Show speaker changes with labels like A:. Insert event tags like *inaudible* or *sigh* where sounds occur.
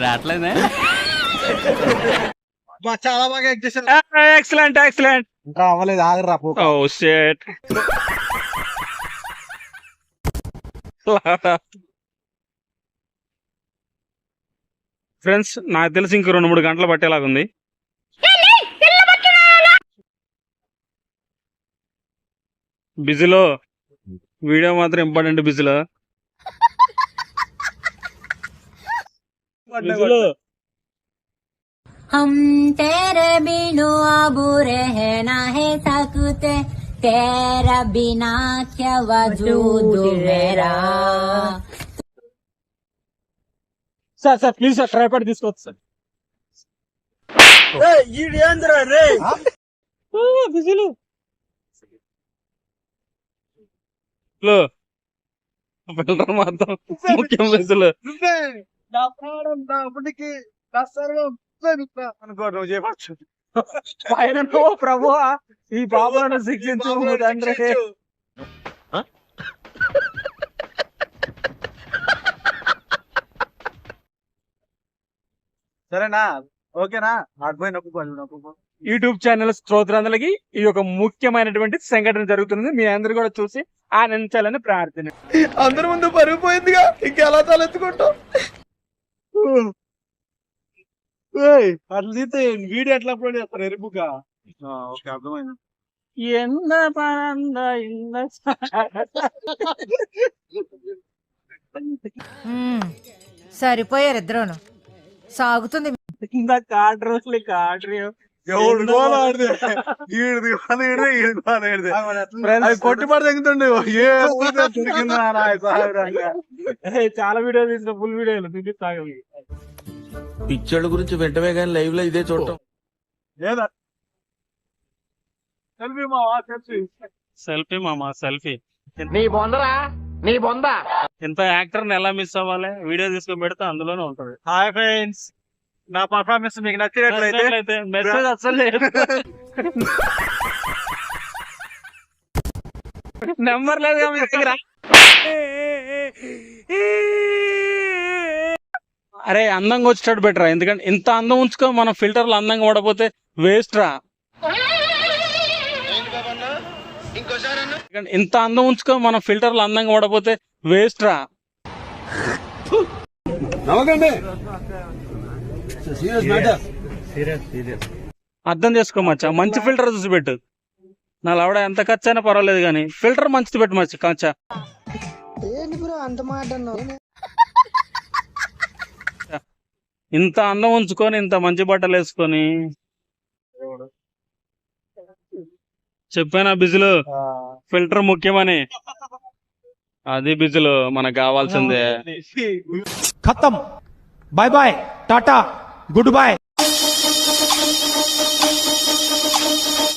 A: రావట్లేదే?
B: చాలా బాగా act
C: excellent excellent
B: ఇంకా అవ్వలేదు ఆగరా పో.
C: ఓ షేట్ ఫ్రెండ్స్ నాకు తెలిసి ఇంకో రెండు మూడు గంటలు పట్టేలాగుంది బిజీలో వీడియో మాత్రం ఇంపార్టెంట్ బిజీలో
D: हम तेरे बिनु अब रह ना है सकते तेरा बिना क्या वजूद मेरा
C: sir sir please sir tripod తీసుకోవచ్చు సార్ బిజీలు లో ఫిల్టర్ మాత్రం ముఖ్యం బిజీలు
B: నువ్వే నా ప్రాణం నా ఉనికి నా సర్వం అనుకో నువ్వు చేయవచ్చు.
C: ప్రభు ఈ బాబాను శిక్షించు తండ్రి.
B: సరేనా? ఓకేనా? నొక్కుపో
C: యూట్యూబ్ ఛానల్ శ్రోతలందరికీ ఈ యొక్క ముఖ్యమైనటువంటి సంఘటన జరుగుతుంది మీ అందరు కూడా చూసి ఆనందించాలని ప్రార్థన.
B: అందరి ముందు పరుగు పోయిందిగా ఇంకెలా తలెత్తుకుంటాం? అట్లా తీస్తే వీడియో ఎట్లా అప్లోడ్ చేస్తారు? ఎరుపుగా ఓకే అర్థమైంది.
C: ఎంత పరంద
E: సరిపోయారు ఇద్దరును. సాగుతుంది.
B: ఎవడు గోల ఆడితే? ఈడిది గోల గోల. అది ఏ దొరికిందా ఈ సాగరంగా.
C: చాలా వీడియో తీసిన ఫుల్ వీడియోలు. చూపిస్తాను
F: పిక్చర్ల గురించి వెంటనే కానీ లైవ్లో ఇదే చూడటం.
B: ఏదా సెల్ఫీ మావా సెల్ఫీ?
C: సెల్ఫీ మామా సెల్ఫీ.
F: నీ బొందరా? నీ బొంద?
C: ఎంత యాక్టర్ ఎలా మిస్ అవ్వాలి? వీడియో తీసుకొని పెడితే అందులోనే ఉంటది.
B: హాయ్ ఫ్రెండ్స్ నా పర్ఫార్మెన్స్ మీకు నచ్చినట్లయితే
C: మెసేజ్ అసలు లేదు. నెంబర్ లేదు మీ దగ్గర. *laughs* అరే అందంగా వచ్చేటట్టు బెటర్ ఎందుకంటే ఇంత అందం ఉంచుకో మనం ఫిల్టర్లు అందంగా పడపోతే వేస్ట్ రా. ఇంత అందం ఉంచుకో మనం ఫిల్టర్లు అందంగా పడపోతే వేస్ట్ రా. అర్థం చేసుకో మచ్చా. మంచి ఫిల్టర్ చూసి పెట్టు. నా లవడ ఎంత ఖర్చు అయినా పర్వాలేదు కానీ ఫిల్టర్ మంచిది పెట్టు మచ్చ కచ్చా ఇంత అన్నం ఉంచుకొని ఇంత మంచి బట్టలు వేసుకొని? చెప్పానా బిజులు? ఫిల్టర్ ముఖ్యమని. అది బిజులు మనకు కావాల్సిందే.
G: ఖతం. Bye bye tata. Good bye